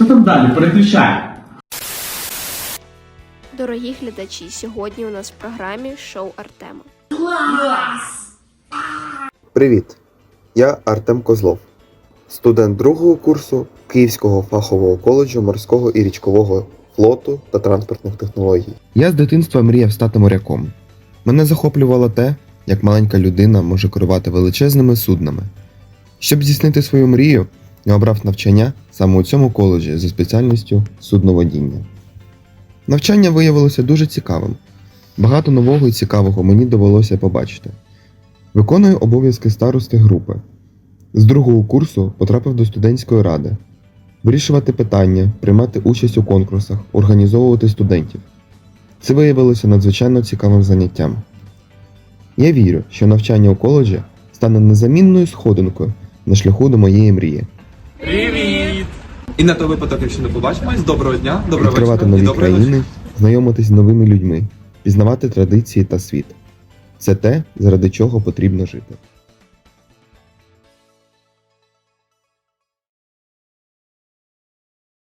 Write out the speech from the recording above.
Що там далі? Переключай. Дорогі глядачі, сьогодні у нас в програмі шоу Артема. Привіт! Я Артем Козлов, студент другого курсу Київського фахового коледжу морського і річкового флоту та транспортних технологій. Я з дитинства мріяв стати моряком. Мене захоплювало те, як маленька людина може керувати величезними суднами. Щоб здійснити свою мрію, я обрав навчання саме у цьому коледжі за спеціальністю судноводіння. Навчання виявилося дуже цікавим. Багато нового і цікавого мені довелося побачити. Виконую обов'язки старости групи. З другого курсу потрапив до студентської ради. Вирішувати питання, приймати участь у конкурсах, організовувати студентів. Це виявилося надзвичайно цікавим заняттям. Я вірю, що навчання у коледжі стане незамінною сходинкою на шляху до моєї мрії. Привіт! І на той випадок, якщо не побачимось, доброго дня, доброго відкривати вечора і нові доброї ночі. країни, знайомитись з новими людьми, пізнавати традиції та світ. Це те, заради чого потрібно жити.